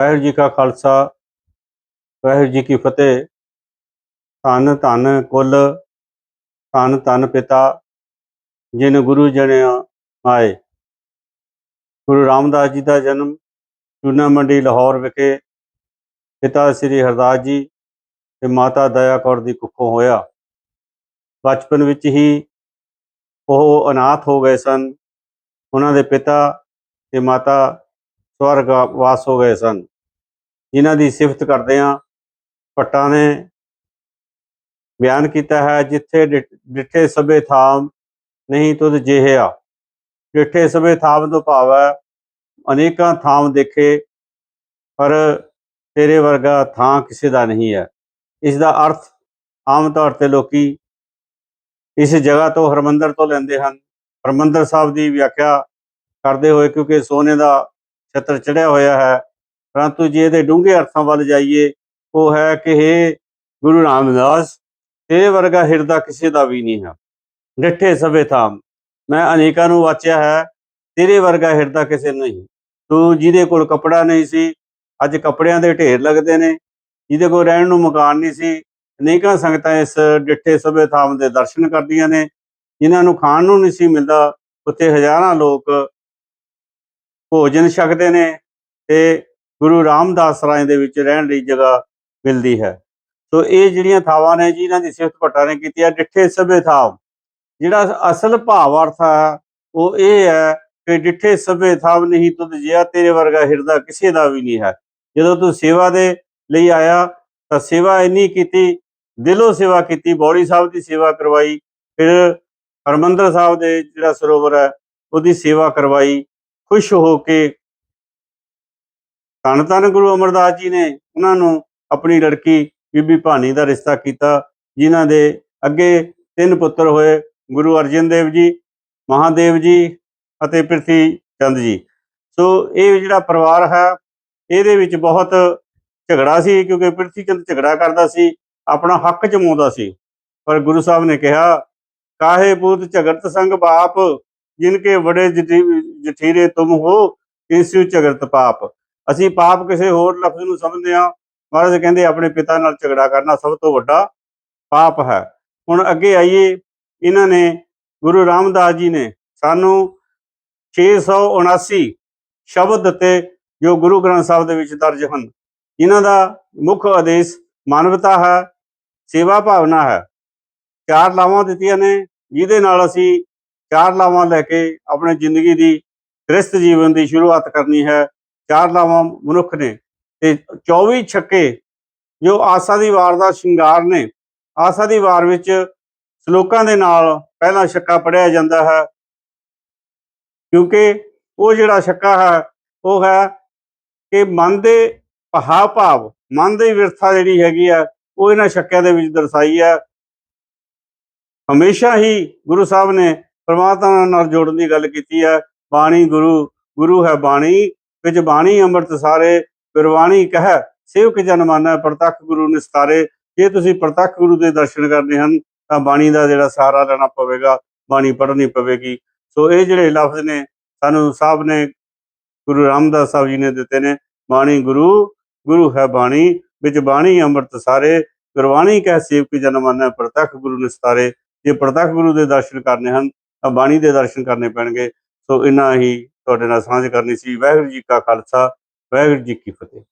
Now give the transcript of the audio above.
ਵਾਹਿਗੁਰੂ ਜੀ ਕਾ ਖਾਲਸਾ, ਵਾਹਿਗੁਰੂ ਜੀ ਕੀ ਫਤਿਹ। ਧੰਨ ਧੰਨ ਕੁੱਲ, ਧੰਨ ਧੰਨ ਪਿਤਾ, ਜਿਨ ਗੁਰੂ ਜਨਿਆ ਆਏ ਗੁਰੂ ਰਾਮਦਾਸ ਜੀ ਦਾ ਜਨਮ ਚੂਨਾ ਮੰਡੀ ਲਾਹੌਰ ਵਿਖੇ ਪਿਤਾ ਸ੍ਰੀ ਹਰਦਾਸ ਜੀ ਤੇ ਮਾਤਾ ਦਇਆ ਕੌਰ ਦੀ ਕੁੱਖੋਂ ਹੋਇਆ। ਬਚਪਨ ਵਿੱਚ ਹੀ ਉਹ ਅਨਾਥ ਹੋ ਗਏ ਸਨ। ਉਹਨਾਂ ਦੇ ਪਿਤਾ ਤੇ ਮਾਤਾ ਸਵਰਗ ਵਾਸ ਹੋ ਗਏ ਸਨ। ਜਿਨ੍ਹਾਂ ਦੀ ਸਿਫਤ ਕਰਦੇ ਆ ਭੱਟਾਂ ਨੇ ਬਿਆਨ ਕੀਤਾ ਹੈ, ਜਿੱਥੇ ਡਿੱਠੇ ਸਭੇ ਥਾਮ ਨਹੀਂ ਤੁਧ ਜਿਹਿਆ ਡਿੱਠੇ ਸਭੇ ਥਾਮ ਤੋਂ ਭਾਵ ਹੈ, ਅਨੇਕਾਂ ਥਾਮ ਦੇਖੇ, ਪਰ ਤੇਰੇ ਵਰਗਾ ਥਾਂ ਕਿਸੇ ਦਾ ਨਹੀਂ ਹੈ। ਇਸ ਦਾ ਅਰਥ ਆਮ ਤੌਰ ਤੇ ਲੋਕੀ ਇਸ ਜਗ੍ਹਾ ਤੋਂ ਹਰਮੰਦਰ ਤੋਂ ਲੈਂਦੇ ਹਨ। ਹਰਮੰਦਰ ਸਾਹਿਬ ਦੀ ਵਿਆਖਿਆ ਕਰਦੇ ਹੋਏ, ਕਿਉਂਕਿ ਸੋਨੇ ਦਾ ਛਤਰ ਚੜਿਆ ਹੋਇਆ ਹੈ ਪਰੰਤੂ ਜੇ ਇਹਦੇ ਡੂੰਘੇ ਅਰਥਾਂ ਵੱਲ ਜਾਈਏ, ਉਹ ਹੈ ਕਿ हे ਗੁਰੂ ਰਾਮਦਾਸ ਤੇਰੇ ਵਰਗਾ ਹਿਰਦਾ ਕਿਸੇ ਦਾ ਵੀ ਨਹੀਂ ਹੈ। ਡਿੱਠੇ ਸਭੇ ਥਾਮ, ਮੈਂ ਅਨੇਕਾਂ ਨੂੰ ਵਾਚਿਆ ਹੈ, ਤੇਰੇ ਵਰਗਾ ਹਿਰਦਾ ਕਿਸੇ ਨੂੰ ਨਹੀਂ। ਤੂੰ ਜਿਹਦੇ ਕੋਲ ਕੱਪੜਾ ਨਹੀਂ ਸੀ, ਅੱਜ ਕੱਪੜਿਆਂ ਦੇ ਢੇਰ ਲੱਗਦੇ ਨੇ। ਜਿਹਦੇ ਕੋਲ ਰਹਿਣ ਨੂੰ ਮਕਾਨ ਨਹੀਂ ਸੀ, ਅਨੇਕਾਂ ਸੰਗਤਾਂ ਇਸ ਡਿੱਠੇ ਸਭੇ ਥਾਮ ਦੇ ਦਰਸ਼ਨ ਕਰਦੀਆਂ ਨੇ। ਜਿਨ੍ਹਾਂ ਨੂੰ ਖਾਣ ਨੂੰ ਨਹੀਂ ਸੀ ਮਿਲਦਾ, ਉੱਥੇ ਹਜ਼ਾਰਾਂ ਲੋਕ ਭੋਜਨ ਛਕਦੇ ਨੇ ਤੇ ਗੁਰੂ ਰਾਮਦਾਸ ਰਾਏ ਦੇ ਵਿੱਚ ਰਹਿਣ ਲਈ ਜਗ੍ਹਾ ਮਿਲਦੀ ਹੈ। ਸੋ ਇਹ ਜਿਹੜੀਆਂ ਥਾਵਾਂ ਨੇ ਜਿਨ੍ਹਾਂ ਦੀ ਸਿਫਤ ਭੱਟਾ ਨੇ ਕੀਤੀ ਹੈ ਡਿੱਠੇ ਸਭੇ ਥਾਮ ਜਿਹੜਾ ਅਸਲ ਭਾਵ ਅਰਥ ਹੈ ਉਹ ਇਹ ਹੈ ਕਿ ਡਿੱਠੇ ਸਭੇ ਥਾਮ ਨਹੀਂ, ਤੁਧ ਜਿਆ ਤੇਰੇ ਵਰਗਾ ਹਿਰਦਾ ਕਿਸੇ ਦਾ ਵੀ ਨਹੀਂ ਹੈ। ਜਦੋਂ ਤੂੰ ਸੇਵਾ ਦੇ ਲਈ ਆਇਆ, ਤਾਂ ਸੇਵਾ ਇੰਨੀ ਕੀਤੀ, ਦਿਲੋਂ ਸੇਵਾ ਕੀਤੀ, ਬੌੜੀ ਸਾਹਿਬ ਦੀ ਸੇਵਾ ਕਰਵਾਈ, ਫਿਰ ਹਰਮੰਦਰ ਸਾਹਿਬ ਦੇ ਜਿਹੜਾ ਸਰੋਵਰ ਹੈ, ਉਹਦੀ ਸੇਵਾ ਕਰਵਾਈ, ਖੁਸ਼ ਹੋ ਕੇ ਧੰਨ ਧੰਨ ਗੁਰੂ ਅਮਰਦਾਸ ਜੀ ਨੇ ਉਹਨਾਂ ਨੂੰ ਆਪਣੀ ਲੜਕੀ ਬੀਬੀ ਭਾਨੀ ਦਾ ਰਿਸ਼ਤਾ ਕੀਤਾ, ਜਿਨ੍ਹਾਂ ਦੇ ਅੱਗੇ ਤਿੰਨ ਪੁੱਤਰ ਹੋਏ, ਗੁਰੂ ਅਰਜਨ ਦੇਵ ਜੀ, ਮਹਾਦੇਵ ਜੀ ਅਤੇ ਪ੍ਰਿਥੀ ਚੰਦ ਜੀ। ਸੋ ਇਹ ਜਿਹੜਾ ਪਰਿਵਾਰ ਹੈ, ਇਹਦੇ ਵਿੱਚ ਬਹੁਤ ਝਗੜਾ ਸੀ, ਕਿਉਂਕਿ ਪ੍ਰਿਥੀ ਚੰਦ ਝਗੜਾ ਕਰਦਾ ਸੀ, ਆਪਣਾ ਹੱਕ ਜਮਾਉਂਦਾ ਸੀ। ਪਰ ਗੁਰੂ ਸਾਹਿਬ ਨੇ ਕਿਹਾ, ਕਾਹੇ ਪੂਤ ਝਗੜਤ ਸੰਗ ਬਾਪ ਜਿਨ ਕੇ ਬੜੇ ਜਠੀ- ਜਠੀਰੇ ਤੁਮ ਹੋ ਇਸਿਉ ਝਗੜਤ ਪਾਪ। ਅਸੀਂ ਪਾਪ ਕਿਸੇ ਹੋਰ ਲਫ਼ਜ਼ ਨੂੰ ਸਮਝਦੇ ਹਾਂ। ਮਹਾਰਾਜ ਕਹਿੰਦੇ, ਆਪਣੇ ਪਿਤਾ ਨਾਲ ਝਗੜਾ ਕਰਨਾ ਸਭ ਤੋਂ ਵੱਡਾ ਪਾਪ ਹੈ। ਹੁਣ ਅੱਗੇ ਆਈਏ। ਇਹਨਾਂ ਨੇ, ਗੁਰੂ ਰਾਮਦਾਸ ਜੀ ਨੇ ਸਾਨੂੰ 679 ਸ਼ਬਦ ਦਿੱਤੇ, ਜੋ ਗੁਰੂ ਗ੍ਰੰਥ ਸਾਹਿਬ ਦੇ ਵਿੱਚ ਦਰਜ ਹਨ। ਇਹਨਾਂ ਦਾ ਮੁੱਖ ਆਦੇਸ਼ ਮਾਨਵਤਾ ਹੈ, ਸੇਵਾ ਭਾਵਨਾ ਹੈ। ਚਾਰ ਲਾਵਾਂ ਦਿੱਤੀਆਂ ਨੇ, ਜਿਹਦੇ ਨਾਲ ਅਸੀਂ ਚਾਰ ਲਾਵਾਂ ਲੈ ਕੇ ਆਪਣੇ ਜ਼ਿੰਦਗੀ ਦੀ ਗ੍ਰਸਤ ਜੀਵਨ ਦੀ ਸ਼ੁਰੂਆਤ ਕਰਨੀ ਹੈ। ਚਾਰ ਲਾਵਾਂ ਮਨੁੱਖ ਨੇ ਤੇ 24 ਛੱਕੇ ਜੋ ਆਸਾ ਦੀ ਵਾਰ ਦਾ ਸ਼ਿੰਗਾਰ ਨੇ, ਆਸਾ ਦੀ ਵਾਰ ਵਿੱਚ ਸ਼ਲੋਕਾਂ ਦੇ ਨਾਲ ਪਹਿਲਾ ਛੱਕਾ ਪੜਿਆ ਜਾਂਦਾ ਹੈ। ਕਿਉਂਕਿ ਉਹ ਜਿਹੜਾ ਛੱਕਾ ਹੈ, ਉਹ ਹੈ ਕਿ ਮਨ ਦੇ ਪਹਾ ਭਾਵ ਮਨ ਦੀ ਵਿਰਥਾ ਜਿਹੜੀ ਹੈਗੀ ਆ ਉਹ ਇਹਨਾਂ ਛੱਕਿਆਂ ਦੇ ਵਿੱਚ ਦਰਸਾਈ ਹੈ। ਹਮੇਸ਼ਾ ਹੀ ਗੁਰੂ ਸਾਹਿਬ ਨੇ ਪਰਮਾਤਮਾ ਨਾਲ ਜੋੜਨ ਦੀ ਗੱਲ ਕੀਤੀ ਹੈ, ਬਾਣੀ ਗੁਰੂ ਗੁਰੂ ਹੈ ਬਾਣੀ। ਵਿੱਚ ਬਾਣੀ ਅੰਮ੍ਰਿਤ ਸਾਰੇ ਗੁਰਬਾਣੀ ਕਹਿ, ਸੇਵਕ ਜਨ ਮਾਨੈ, ਪ੍ਰਤੱਖ ਗੁਰੂ ਨਿਸਤਾਰੇ। ਜੇ ਤੁਸੀਂ ਪ੍ਰਤੱਖ ਗੁਰੂ ਦੇ ਦਰਸ਼ਨ ਕਰਨੇ ਹਨ, ਤਾਂ ਬਾਣੀ ਦਾ ਜਿਹੜਾ ਸਹਾਰਾ ਲੈਣਾ ਪਵੇਗਾ, ਬਾਣੀ ਪੜ੍ਹਨੀ ਪਵੇਗੀ। ਸੋ ਇਹ ਜਿਹੜੇ ਲਫ਼ਜ਼ ਨੇ, ਸਾਨੂੰ ਸਾਹਿਬ ਨੇ ਗੁਰੂ ਰਾਮਦਾਸ ਸਾਹਿਬ ਜੀ ਨੇ ਦਿੱਤੇ ਨੇ, ਬਾਣੀ ਗੁਰੂ ਗੁਰੂ ਹੈ ਬਾਣੀ, ਵਿੱਚ ਬਾਣੀ ਅੰਮ੍ਰਿਤ ਸਾਰੇ ਗੁਰਬਾਣੀ ਕਹਿ, ਸੇਵਕ ਜਨ ਮਾਨੈ, ਪ੍ਰਤੱਖ ਗੁਰੂ ਨਿਸਤਾਰੇ। ਜੇ ਪ੍ਰਤੱਖ ਗੁਰੂ ਦੇ ਦਰਸ਼ਨ ਕਰਨੇ ਹਨ, ਤਾਂ ਬਾਣੀ ਦੇ ਦਰਸ਼ਨ ਕਰਨੇ ਪੈਣਗੇ। ਸੋ ਇਨਾ ਹੀ ਤੁਹਾਡੇ ਨਾਲ ਸਾਂਝ ਕਰਨੀ ਸੀ। ਵਾਹਿਗੁਰੂ ਜੀ ਕਾ ਖਾਲਸਾ ਵਾਹਿਗੁਰੂ ਜੀ ਕੀ ਫਤਿਹ।